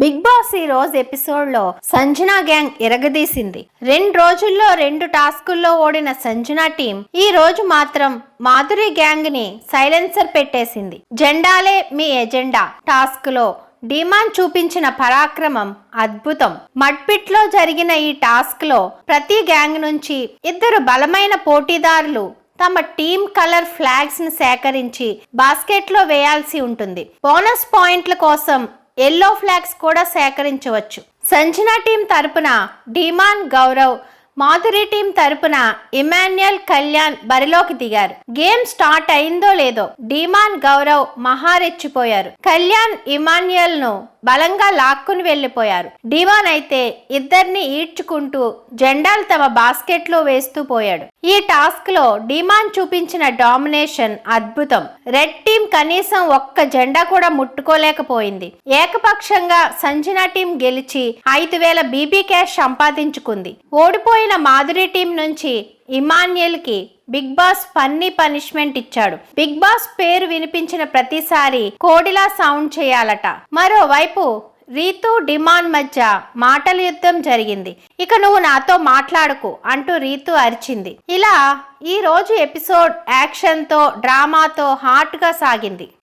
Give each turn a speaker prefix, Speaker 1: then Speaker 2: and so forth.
Speaker 1: Big boss ఈ రోజు ఎపిసోడ్లో సంజన గ్యాంగ్ ఇరగదీసింది రెండు రోజుల్లో రెండు టాస్కుల్లో ఓడిన సంజన టీం ఈ రోజు మాత్రం మాధురి గ్యాంగ్ని సైలెన్సర్ పెట్టేసింది. జెండాలే మీ ఎజెండా. టాస్క్లో డిమాండ్ చూపించిన పరాక్రమం అద్భుతం. మడ్పిట్లో జరిగిన ఈ టాస్క్లో ప్రతి గ్యాంగ్ నుంచి ఇద్దరు బలమైన పోటీదారులు తమ టీమ్ కలర్ ఫ్లాగ్స్ను సేకరించి బాస్కెట్లో వేయాల్సి ఉంటుంది. బోనస్ పాయింట్ల కోసం ఎల్లో ఫ్లాగ్స్ కూడా సేకరించవచ్చు. సంజన టీం తరపున డిమాన్ గౌరవ్ మాధురి టీం తరపున ఇమాన్యుయల్ కళ్యాణ్ బరిలోకి దిగారు. గేమ్ స్టార్ట్ అయిందో లేదో డిమాన్ గౌరవ్ మహారెచ్చిపోయారు. కళ్యాణ్ ఇమాన్యుయల్ను బలంగా లాక్కుని వెళ్ళిపోయారు డిమాన్ అయితే ఇద్దరిని ఈడ్చుకుంటూ జెండాలు తమ బాస్కెట్లో వేస్తూ పోయాడు. ఈ టాస్క్లో డిమాన్ చూపించిన డామినేషన్ అద్భుతం. రెడ్ టీం కనీసం ఒక్క జెండా కూడా ముట్టుకోలేకపోయింది. ఏకపక్షంగా సంజన టీం గెలిచి ఐదు వేల బీబీ క్యాష్ సంపాదించుకుంది. ఓడిపోయిన మాధురి టీం నుంచి ఇమాన్యుయల్కి బిగ్ బాస్ ఫన్నీ పనిష్మెంట్ ఇచ్చాడు. బిగ్ బాస్ పేరు వినిపించిన ప్రతిసారి కోడిలా సౌండ్ చేయాలట. మరోవైపు రీతు డిమాండ్ మధ్య మాటల యుద్ధం జరిగింది. ఇక నువ్వు నాతో మాట్లాడుకు అంటూ రీతు అరిచింది. ఇలా ఈ రోజు ఎపిసోడ్ యాక్షన్తో డ్రామాతో హాట్గా సాగింది.